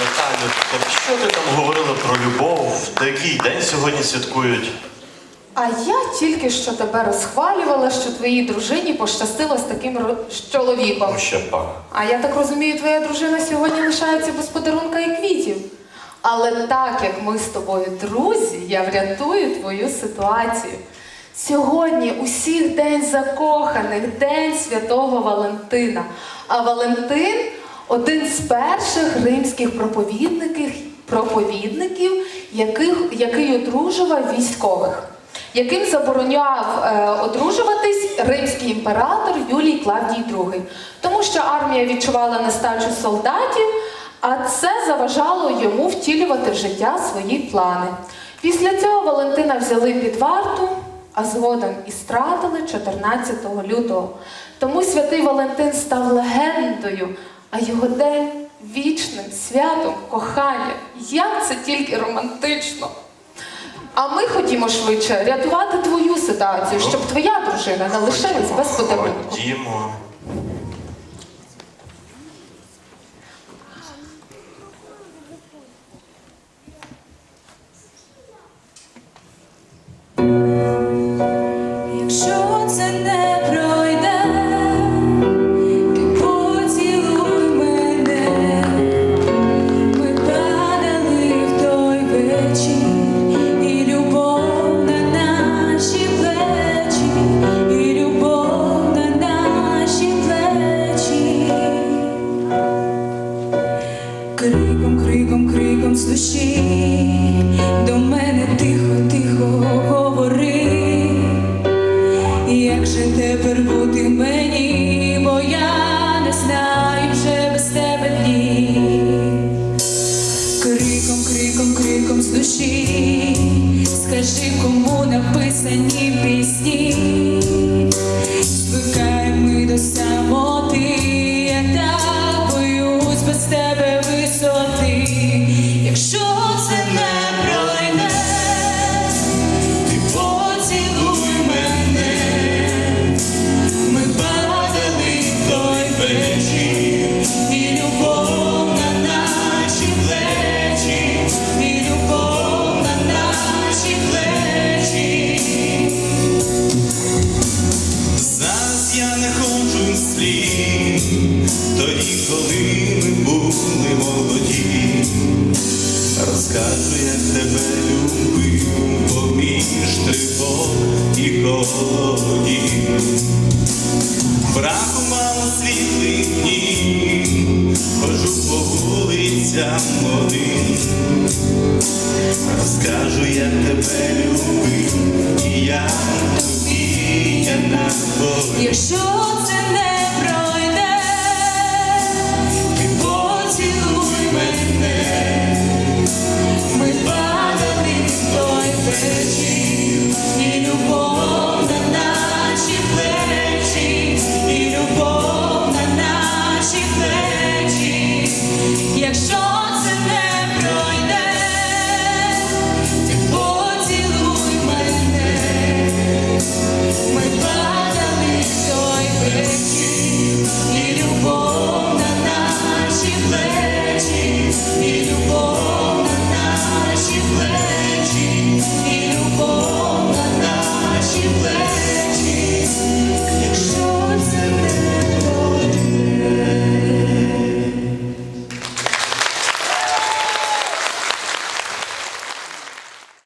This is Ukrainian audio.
Наталю, так що ти там говорила про любов? Та який день сьогодні святкують? А я тільки що тебе розхвалювала, що твоїй дружині пощастило з таким ро- з чоловіком. Ну, ще пак. А я так розумію, твоя дружина сьогодні лишається без подарунка і квітів. Але так як ми з тобою друзі, я врятую твою ситуацію. Сьогодні усіх день закоханих, день святого Валентина. А Валентин один з перших римських проповідників, проповідників яких, який одружував військових, яким забороняв е, одружуватись римський імператор Юлій Клавдій II. Тому що армія відчувала нестачу солдатів, а це заважало йому втілювати в життя свої плани. Після цього Валентина взяли під варту, а згодом і стратили 14 лютого. Тому святий Валентин став легендою, а його день вічним святом кохання. Як це тільки романтично! А ми ходімо швидше рятувати твою ситуацію, щоб твоя дружина не лишилась без подарунку. Ходімо. Криком, криком, криком з душі до мене тихо, тихо говори. Як же тепер бути мені, бо я не знаю вже без тебе дні. Криком, криком, криком з душі, скажи, кому написані пісні. Я не ходжу слід, тоді, коли ми були молоді, розкажу, як тебе любив, поміж тривог і холодів. Браху мало світлих днів, хожу по вулицям один,